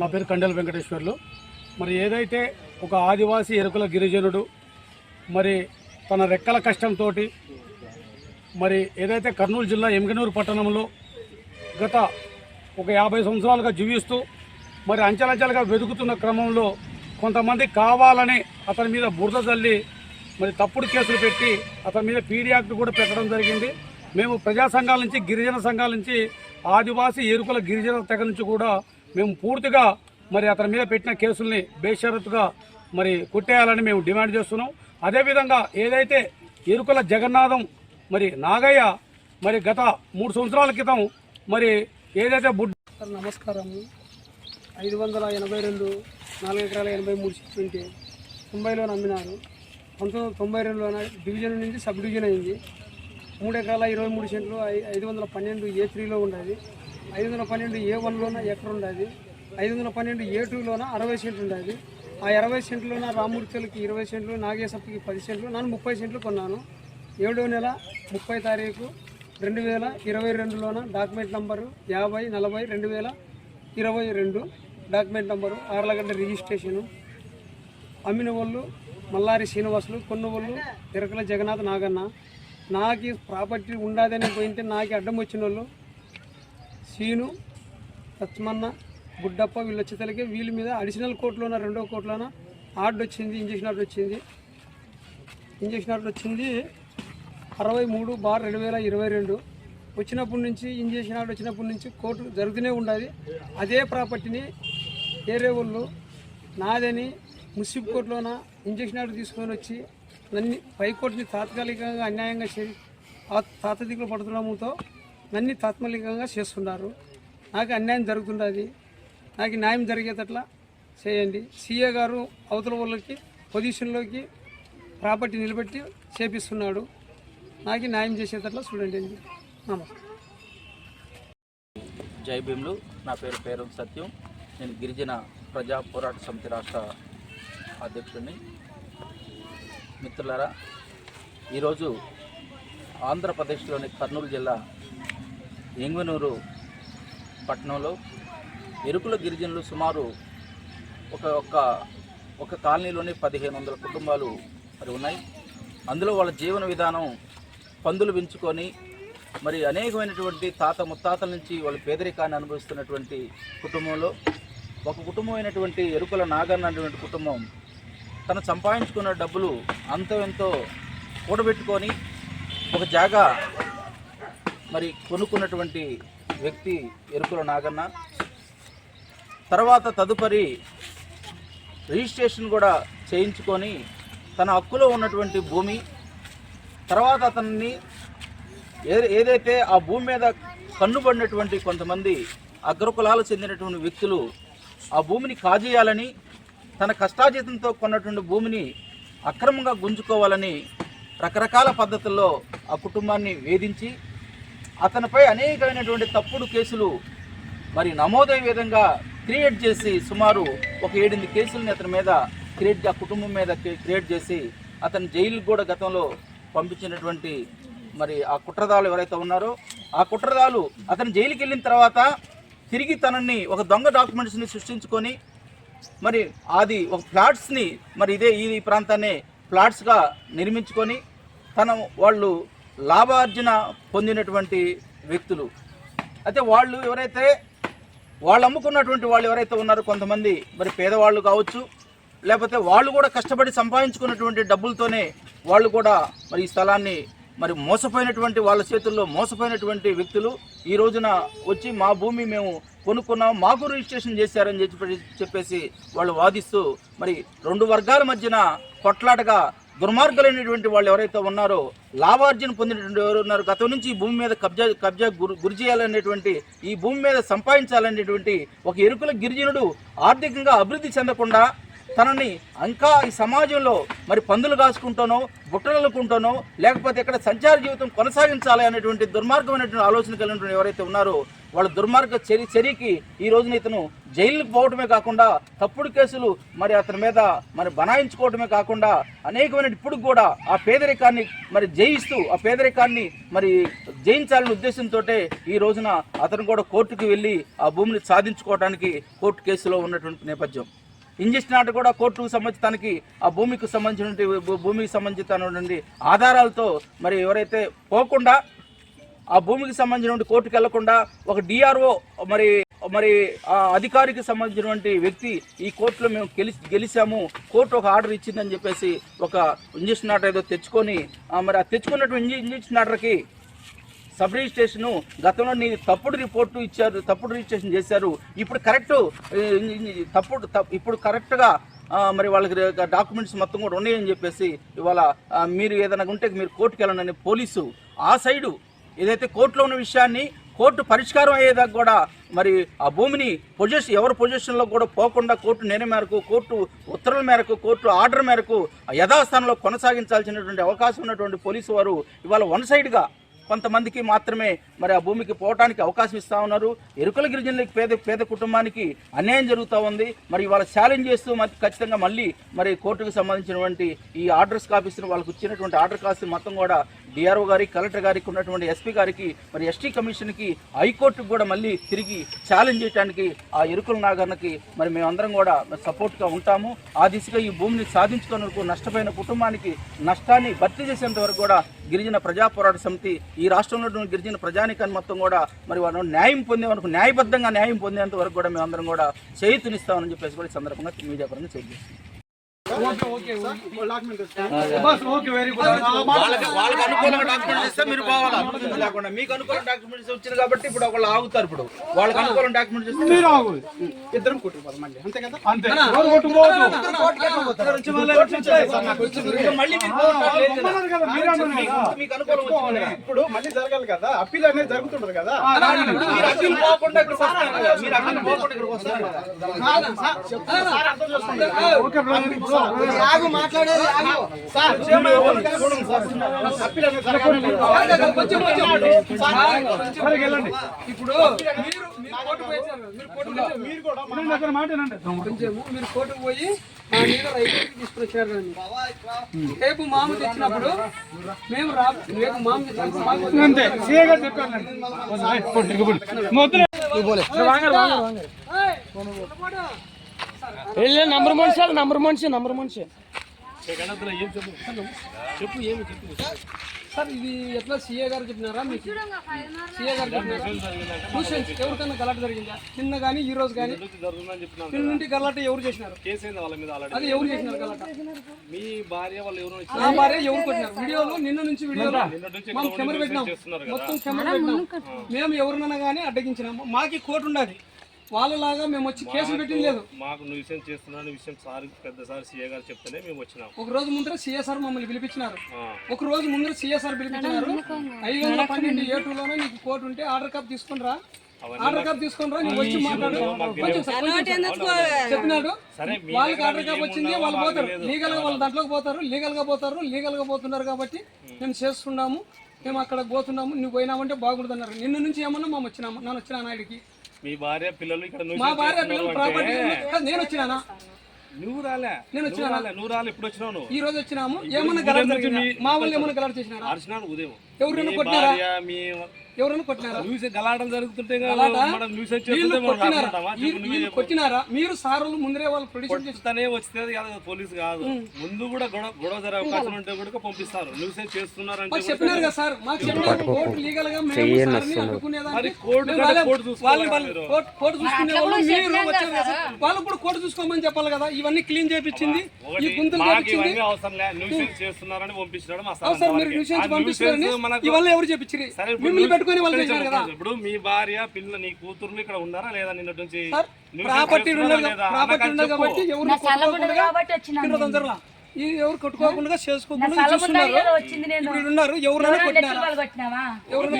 నా పేరు కండెల వెంకటేశ్వర్లు. మరి ఏదైతే ఒక ఆదివాసీ ఎరుకుల గిరిజనుడు మరి తన రెక్కల కష్టంతో మరి ఏదైతే కర్నూలు జిల్లా ఎమ్గనూరు పట్టణంలో గత ఒక యాభై సంవత్సరాలుగా జీవిస్తూ మరి అంచెలంచెలుగా వెతుకుతున్న క్రమంలో కొంతమంది కావాలని అతని మీద బురద చల్లి మరి తప్పుడు కేసులు పెట్టి అతని మీద పీడీ యాక్ట్ కూడా పెట్టడం జరిగింది. మేము ప్రజా సంఘాల నుంచి గిరిజన సంఘాల నుంచి ఆదివాసీ ఎరుకుల గిరిజన తెగ నుంచి కూడా మేము పూర్తిగా మరి అతని మీద పెట్టిన కేసుల్ని బేషరతుగా మరి కొట్టేయాలని మేము డిమాండ్ చేస్తున్నాం. అదేవిధంగా ఏదైతే ఎరుకుల జగన్నాథం మరి నాగయ్య మరి గత మూడు సంవత్సరాల క్రితం మరి ఏదైతే బుడ్ నమస్కారం. ఐదు వందల ఎనభై రెండు నాలుగు ఎకరాల ఎనభై మూడు సెంట్లు ఉంటే తొంభైలో నమ్మినారు. పంతొమ్మిది వందల తొంభై రెండులోన డివిజన్ నుంచి సబ్ డివిజన్ అయింది. మూడు ఎకరాల ఇరవై మూడు సెంట్లు ఐ- ఐదు వందల పన్నెండు ఏ త్రీలో ఉండేది. ఐదు వందల పన్నెండు ఏ వన్లోన ఎక్కడ ఉండేది. ఐదు వందల పన్నెండు ఏ టూలోన అరవై సెంట్లు ఉండేది. ఆ ఇరవై సెంట్లోన రామూర్తులకి ఇరవై సెంట్లు నాగేశప్పకి పది సెంట్లు నేను ముప్పై సెంట్లు కొన్నాను. ఏడో నెల ముప్పై తారీఖు రెండు వేల ఇరవై రెండులోన డాక్యుమెంట్ నంబరు యాభై నలభై రెండు వేల ఇరవై రెండు డాక్యుమెంట్ నంబరు ఆర్లగడ్డ రిజిస్ట్రేషను. అమ్మిన వాళ్ళు మల్లారి శ్రీనివాసులు కొన్న వాళ్ళు తిరకల జగన్నాథ్ నాగన్న. నాకు ప్రాపర్టీ ఉండాదని పోయింటే నాకు అడ్డం వచ్చిన వాళ్ళు సీను లక్ష్మన్న గుడ్డప్ప వీళ్ళు వచ్చేతలకి వీళ్ళ మీద అడిషనల్ కోర్టులోన రెండో కోర్టులోన ఆర్డర్ వచ్చింది ఇంజక్షన్ ఆర్డర్ వచ్చింది. ఇంజక్షన్ ఆర్డర్ వచ్చింది అరవై మూడు బార్ రెండు వేల ఇరవై రెండు. వచ్చినప్పటి నుంచి ఇంజక్షన్ ఆర్డర్ వచ్చినప్పటి నుంచి కోర్టు జరుగుతూనే ఉండాలి. అదే ప్రాపర్టీని వేరే వాళ్ళు నాదని మున్సిపల్ కోర్టులోన ఇంజక్షన్ ఆర్డర్ తీసుకొని వచ్చి నన్ను పైకోర్టుని తాత్కాలికంగా అన్యాయంగా చే తాతదిగులు పడుతుండడంతో నన్ను తాత్కాలికంగా చేస్తున్నారు. నాకు అన్యాయం జరుగుతుండదు నాకు న్యాయం జరిగేటట్లా చేయండి. సీఏ గారు అవతల వాళ్ళకి పొజిషన్లోకి ప్రాపర్టీ నిలబెట్టి చేపిస్తున్నాడు. నాకు న్యాయం చేసేటట్లా చూడండి అండి. నమస్తే. జై భీమ్లు. నా పేరు పేరు సత్యం. నేను గిరిజన ప్రజా పోరాట సమితి రాష్ట్ర అధ్యక్షుడిని. మిత్రులారా ఈరోజు ఆంధ్రప్రదేశ్లోని కర్నూలు జిల్లా ఎంగునూరు పట్టణంలో ఎరుకుల గిరిజనులు సుమారు ఒక ఒక్క ఒక కాలనీలోని పదిహేను వందల కుటుంబాలు మరి ఉన్నాయి. అందులో వాళ్ళ జీవన విధానం పందులు పెంచుకొని మరి అనేకమైనటువంటి తాత ముత్తాతల నుంచి వాళ్ళు పేదరికాన్ని అనుభవిస్తున్నటువంటి కుటుంబంలో ఒక కుటుంబం అయినటువంటి ఎరుకుల నాగన్న అనేటువంటి కుటుంబం తను సంపాదించుకున్న డబ్బులు అంతో ఎంతో కూడబెట్టుకొని ఒక జాగా మరి కొనుక్కున్నటువంటి వ్యక్తి ఎరుకుల నాగన్న. తర్వాత తదుపరి రిజిస్ట్రేషన్ కూడా చేయించుకొని తన హక్కులో ఉన్నటువంటి భూమి తర్వాత అతన్ని ఏ ఏదైతే ఆ భూమి మీద కన్నుబడినటువంటి కొంతమంది అగ్రకులాలు చెందినటువంటి వ్యక్తులు ఆ భూమిని కాజేయాలని తన కష్టాజీతంతో కొన్నటువంటి భూమిని అక్రమంగా గుంజుకోవాలని రకరకాల పద్ధతుల్లో ఆ కుటుంబాన్ని వేధించి అతనిపై అనేకమైనటువంటి తప్పుడు కేసులు మరి నమోదయ్యే విధంగా క్రియేట్ చేసి సుమారు ఒక ఏడెనిమిది కేసులని అతని మీద క్రియేట్ ఆ కుటుంబం మీద క్రియేట్ చేసి అతని జైలుకు కూడా గతంలో పంపించినటువంటి మరి ఆ కుట్రదాలు ఎవరైతే ఉన్నారో ఆ కుట్రదాలు అతను జైలుకి వెళ్ళిన తర్వాత తిరిగి తనని ఒక దొంగ డాక్యుమెంట్స్ని సృష్టించుకొని మరి అది ఒక ఫ్లాట్స్ని మరి ఇదే ఈ ప్రాంతాన్ని ఫ్లాట్స్గా నిర్మించుకొని తన వాళ్ళు లాభార్జన పొందినటువంటి వ్యక్తులు. అయితే వాళ్ళు ఎవరైతే వాళ్ళు అమ్ముకున్నటువంటి వాళ్ళు ఎవరైతే ఉన్నారో కొంతమంది మరి పేదవాళ్ళు కావచ్చు లేకపోతే వాళ్ళు కూడా కష్టపడి సంపాదించుకున్నటువంటి డబ్బులతోనే వాళ్ళు కూడా మరి ఈ స్థలాన్ని మరి మోసపోయినటువంటి వాళ్ళ చేతుల్లో మోసపోయినటువంటి వ్యక్తులు ఈ రోజున వచ్చి మా భూమి మేము కొనుక్కున్నాం మాకు రిజిస్ట్రేషన్ చేశారని చెప్పి చెప్పేసి వాళ్ళు వాదిస్తూ మరి రెండు వర్గాల మధ్యన కొట్లాటగా దుర్మార్గులైనటువంటి వాళ్ళు ఎవరైతే ఉన్నారో లాభార్జన పొందినటువంటి ఎవరు ఉన్నారు గతం నుంచి ఈ భూమి మీద కబ్జా కబ్జా గురి గురి చేయాలనేటువంటి ఈ భూమి మీద సంపాదించాలనేటువంటి ఒక ఎరుకుల గిరిజనుడు ఆర్థికంగా అభివృద్ధి చెందకుండా తనని ఇంకా ఈ సమాజంలో మరి పందులు కాసుకుంటానో బుట్టలనుకుంటానో లేకపోతే ఇక్కడ సంచార జీవితం కొనసాగించాలి అనేటువంటి దుర్మార్గమైనటువంటి ఆలోచన కలిగినటువంటి ఎవరైతే ఉన్నారో వాళ్ళ దుర్మార్గ చర్య చర్యకి ఈ రోజున ఇతను జైలుకు పోవటమే కాకుండా తప్పుడు కేసులు మరి అతని మీద మరి బనాయించుకోవటమే కాకుండా అనేకమైన ఇప్పుడు కూడా ఆ పేదరికాన్ని మరి జయిస్తూ ఆ పేదరికాన్ని మరి జయించాలనే ఉద్దేశంతో ఈ రోజున అతను కూడా కోర్టుకు వెళ్ళి ఆ భూమిని సాధించుకోవడానికి కోర్టు కేసులో ఉన్నటువంటి నేపథ్యం. ఇంజక్షన్ ఆర్డర్ కూడా కోర్టుకు సంబంధితానికి ఆ భూమికి సంబంధించిన భూమికి సంబంధించినటువంటి ఆధారాలతో మరి ఎవరైతే పోకుండా ఆ భూమికి సంబంధించినటువంటి కోర్టుకు వెళ్ళకుండా ఒక డిఆర్ఓ మరి మరి ఆ అధికారికి సంబంధించినటువంటి వ్యక్తి ఈ కోర్టులో మేము గెలి గెలిచాము కోర్టు ఒక ఆర్డర్ ఇచ్చిందని చెప్పేసి ఒక ఇంజక్షన్ ఆర్డర్ ఏదో తెచ్చుకొని మరి ఆ తెచ్చుకున్నటువంటి ఇంజక్షన్ ఆర్డర్కి సబ్ రిజిస్ట్రేషన్ గతంలో నీ తప్పుడు రిపోర్టు ఇచ్చారు తప్పుడు రిజిస్ట్రేషన్ చేశారు. ఇప్పుడు కరెక్ట్ తప్పుడు ఇప్పుడు కరెక్ట్గా మరి వాళ్ళకి డాక్యుమెంట్స్ మొత్తం కూడా ఉన్నాయని చెప్పేసి ఇవాళ మీరు ఏదైనా ఉంటే మీరు కోర్టుకు వెళ్ళండి పోలీసు ఆ సైడు ఏదైతే కోర్టులో ఉన్న విషయాన్ని కోర్టు పరిష్కారం అయ్యేదాకా కూడా మరి ఆ భూమిని పొజిషన్ ఎవరి పొజిషన్లో కూడా పోకుండా కోర్టు నిర్ణయం మేరకు కోర్టు ఉత్తర్వుల మేరకు కోర్టు ఆర్డర్ మేరకు ఆ యథాస్థానంలో కొనసాగించాల్సినటువంటి అవకాశం ఉన్నటువంటి పోలీసు వారు ఇవాళ వన్ సైడ్గా కొంతమందికి మాత్రమే మరి ఆ భూమికి పోవటానికి అవకాశం ఇస్తా ఉన్నారు. ఎరుకల గిరిజనులకి పేద పేద కుటుంబానికి అన్యాయం జరుగుతూ ఉంది. మరి వాళ్ళ ఛాలెంజ్ చేస్తూ మరి ఖచ్చితంగా మళ్ళీ మరి కోర్టుకు సంబంధించినటువంటి ఈ ఆర్డర్స్ కాపీస్ని వాళ్ళకి ఇచ్చినటువంటి ఆర్డర్ కాపీ మొత్తం కూడా డిఆర్ఓ గారికి కలెక్టర్ గారికి ఉన్నటువంటి ఎస్పీ గారికి మరి ఎస్టీ కమిషన్కి హైకోర్టుకు కూడా మళ్ళీ తిరిగి ఛాలెంజ్ చేయడానికి ఆ ఎరుకుల నాగన్నకి మరి మేమందరం కూడా సపోర్ట్గా ఉంటాము. ఆ దిశగా ఈ భూమిని సాధించుకున్నందుకు నష్టపోయిన కుటుంబానికి నష్టాన్ని భర్తీ చేసేంత వరకు కూడా గిరిజన ప్రజా పోరాట సమితి ఈ రాష్ట్రంలో గిరిజన ప్రజానికాన్ని మొత్తం కూడా మరి వాళ్ళు న్యాయం పొందే వరకు న్యాయబద్ధంగా న్యాయం పొందేంత వరకు కూడా మేమందరం కూడా చేయుతునిస్తామని చెప్పేసి కూడా ఈ సందర్భంగా మీడియా పరంగా తెలియజేస్తున్నాం వాళ్ళకి వాళ్ళకి అనుకూలంగా డాక్యుమెంట్స్ ఇస్తే మీరు పోవాలా? లేకుండా మీకు అనుకూలం డాక్యుమెంట్స్ వచ్చింది కాబట్టి ఇప్పుడు ఒకళ్ళు ఆగుతారు ఇప్పుడు. వాళ్ళకి అనుకూలం డాక్యుమెంట్స్ ఇస్తే మీరు ఆగు ఇద్దరం అంతే కదా? అంతే. మీకు- అనుకూలం. ఇప్పుడు మళ్ళీ జరగాలి కదా? అప్పీల్ అనేది జరుగుతుంటది కదా? మీరు అప్పీల్ పోకుండా ఇక్కడికి వస్తారు కదా. మీరు అప్పీల్ పోకుండా ఇక్కడికి వస్తారు కదా. ఓకే బ్రదర్ ఇప్పుడు మీరు కూడా మీరు కోర్టుకు పోయి రండి. రేపు మామ తెచ్చినప్పుడు మేము రా రేపు మామ తెచ్చినప్పుడు వెళ్ళే నంబర్ మనిషి అది నంబర్ మనిషి నంబర్ మనిషి. సార్ ఇది ఎట్లా సీఏ గారు చెప్పినారా? మీకు సీఏ గారు చెప్పినారా? ఎవరికైనా గలాట జరిగిందా? నిన్న కానీ ఈ రోజు కానీ నిన్న నుండి గలాట ఎవరు చేసినారు? అది ఎవరు చేసినారు గలాట? మీ భార్య వాళ్ళు ఎవరు నా భార్య ఎవరు కొట్టినారు? వీడియోలో నిన్న నుంచి వీడియోలో మనం కెమెరా పెట్టినాం. మొత్తం కెమెరా పెట్టినాం. మేము ఎవరినైనా కానీ అడ్డగించినాము. మాకి కోర్టు ఉన్నది వాళ్ళలాగా మేము వచ్చి కేసులు పెట్టింది లేదు మాకు నువ్వు విషయం చేస్తున్నాను విషయం సార్ పెద్ద సార్ సీఏ గారు చెప్తేనే మేము వచ్చినాం. ఒక రోజు ముందర సిఎస్ఆర్ మమ్మల్ని పిలిపించినారు. ఒక రోజు ముందర సిఎస్ఆర్ పిలిపించినారు. ఐదు వందల పన్నెండు ఏ టూలోనే నీకు కోర్టు ఉంటే ఆర్డర్ కాప్ తీసుకుని రా. ఆర్డర్ కాప్ తీసుకుని రా నువ్వు వచ్చి మాట్లాడు. Sir, sir. చెప్పినాడు సరే వాళ్ళకి ఆర్డర్ కాప్ వచ్చింది వాళ్ళు పోతారు. లీగల్గా వాళ్ళు దాంట్లోకి పోతారు లీగల్గా పోతారు లీగల్గా పోతున్నారు కాబట్టి మేము చేస్తున్నాము. మేము అక్కడ పోతున్నాము. నువ్వు పోయినామంటే బాగుంటుంది అన్నారు నిన్న నుంచి ఏమన్నా మేము వచ్చినాము? నేను వచ్చినా నాయుడికి మీ భార్య పిల్లలు ఇక్కడ నువ్వు మా భార్య పిల్లలు ప్రాపర్టీ నేను వచ్చినానా? నువ్వు రాలే. నేను రాలే. నువ్వు రాలే. ఇప్పుడు వచ్చినావు ఈ రోజు వచ్చినాము. ఏమన్నా గలాట? మా వాళ్ళు ఏమన్నా గలాట చేసినారా? అర్చనాడు ఉదయం. ఎవరైనా కొట్టినారా? ఎవరైనా కొట్టినారా? న్యూస్ గలాటం? జరుగుతుంటే కొట్టినారా? మీరు సార్లు ముందరే వాళ్ళు ప్రొడ్యూషన్ చేసి కొట్టుతనే వచ్చినది కాదు పోలీసు కాదు. ముందు కూడా గొడవ గొడవ జరిగే అవకాశం ఉంటే కూడా పంపిస్తారు. న్యూస్ చేస్తున్నారు అంటే చెప్పినారు కదా సార్. మాకు చెప్పినారు. కోర్టు లీగల్గా మేము కోర్టు చూసుకునే వాళ్ళు మీరు వచ్చారు కదా సార్. వాళ్ళు కూడా కోర్టు చూసుకోమని చెప్పాలి కదా. ఇవన్నీ క్లీన్ చేపించింది. ఈ గుంతలు చేపించింది అవసరం లే. న్యూస్ చేస్తున్నారని పంపించడం మా అవును సార్ మీరు న్యూస్ పంపిస్తున్నారని ఇవన్నీ ఎవరు చెప్పించారు ఇప్పుడు మిమ్మల్ని పెట్టుకొని వాళ్ళు చేసినారు కదా. ఇప్పుడు మీ భార్య పిల్ల నీ కూతుర్లు ఇక్కడ ఉన్నారా లేదా నిన్నటి నుంచి? ప్రాపర్టీ? ప్రాపర్టీ ఉండదు. కాబట్టి ఎవరు ఎవరు కొట్టుకోకుండా చేసుకోకుండా ఉన్నారు ఎవరైనా కొట్టినారా? లెక్కలు కొట్టినావా? ఎవరైనా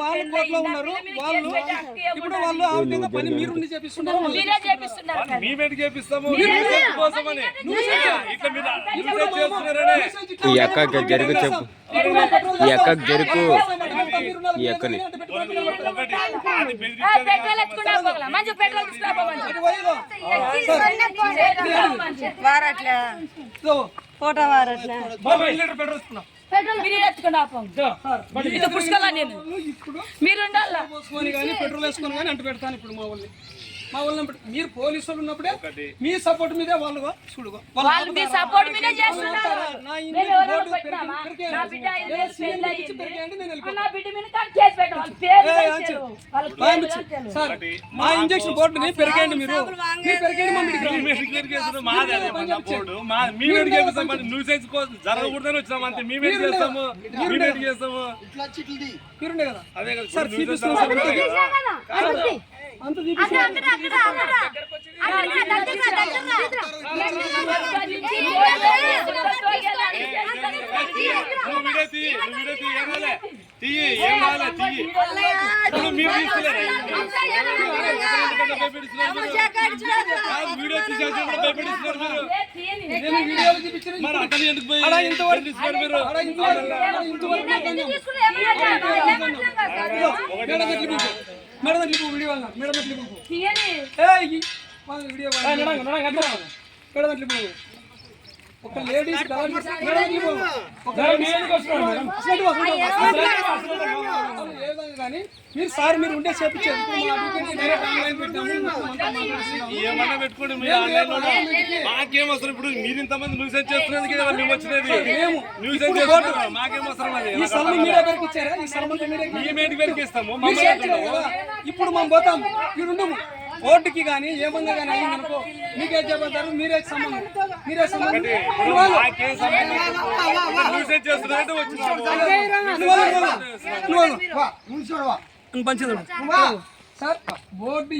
వాళ్ళు కోర్టులో ఉన్నారు. వాళ్ళు ఇప్పుడు వాళ్ళు ఆ విధంగా పని మీరు చేపిస్తున్నారు చేపిస్తాము? కోసమని. ఈ అక్కకి జరుగు చెప్పు. ఈ అక్కకి జరుగు. ఈ అక్కని. వారట్లా. ఫోటో వారట్లా. మీరు ఉండాలా? పెట్రోల్ వేసుకొని కానీ అంటు పెడతాను ఇప్పుడు మా వాళ్ళని. మా వాళ్ళని మీరు పోలీసు వాళ్ళు ఉన్నప్పుడే మీ సపోర్ట్ మీదే వాళ్ళు చూడు వాళ్ళు మీ సపోర్ట్ మీదే చేస్తున్నారు. నా ఇంటి మేము. పెరిగాయండి, నేను. సార్ మా ఇంజక్షన్ బోర్డుని పెరిగండి మీరు. కోసం జరగకూడదని వచ్చినాం అంతే మీ మీద చేస్తాము మీ మీద చేస్తాము? మీరుండే కదా. అదే కదా. సార్ అంత తీయి నువ్వు వీడియో తీయి ఏం కాలే తీయి మీరు వీడియో తీసేసినప్పుడు భయపెడుతున్నారు మీరు మరి అతను ఎందుకు పోయి మీరు ఇంతవరకు ఆడ ఇంతవరకు మాట్లాడినాం. మేడం దగ్గరికి పిలుపు. మేడం దగ్గరికి పిలుపు, వీడియో వాళ్ళ. మేడం దగ్గరికి పిలుపు. ఏయ్, ఈ- వాళ్ళ వీడియో వాళ్ళ. మేడం దగ్గరికి పిలుపు. ఒక లేడీస్ కానీ మీరు సార్ మీరు ఉండే చేపించారు. ఏమన్నా పెట్టుకోండి మీరు ఆన్లైన్లో మాకేం అవసరం? ఇప్పుడు మీరు ఇంతమంది న్యూసెన్స్ చేస్తున్నందుకే కదా మేము వచ్చినది. న్యూసెన్స్ చేస్తున్నాం మాకేం అవసరం అది? ఈ ఇచ్చారా? ఈ ఇస్తాము. మీరు ఇప్పుడు మనం పోతాం. ఇక్కడ ఉండము. కోర్టుకి కానీ ఏమన్నా కానీ అయింది అనుకో మీకే చెబుతారు మీరే సంబంధం మీరే సంబంధం పంచేది సార్ బోర్డు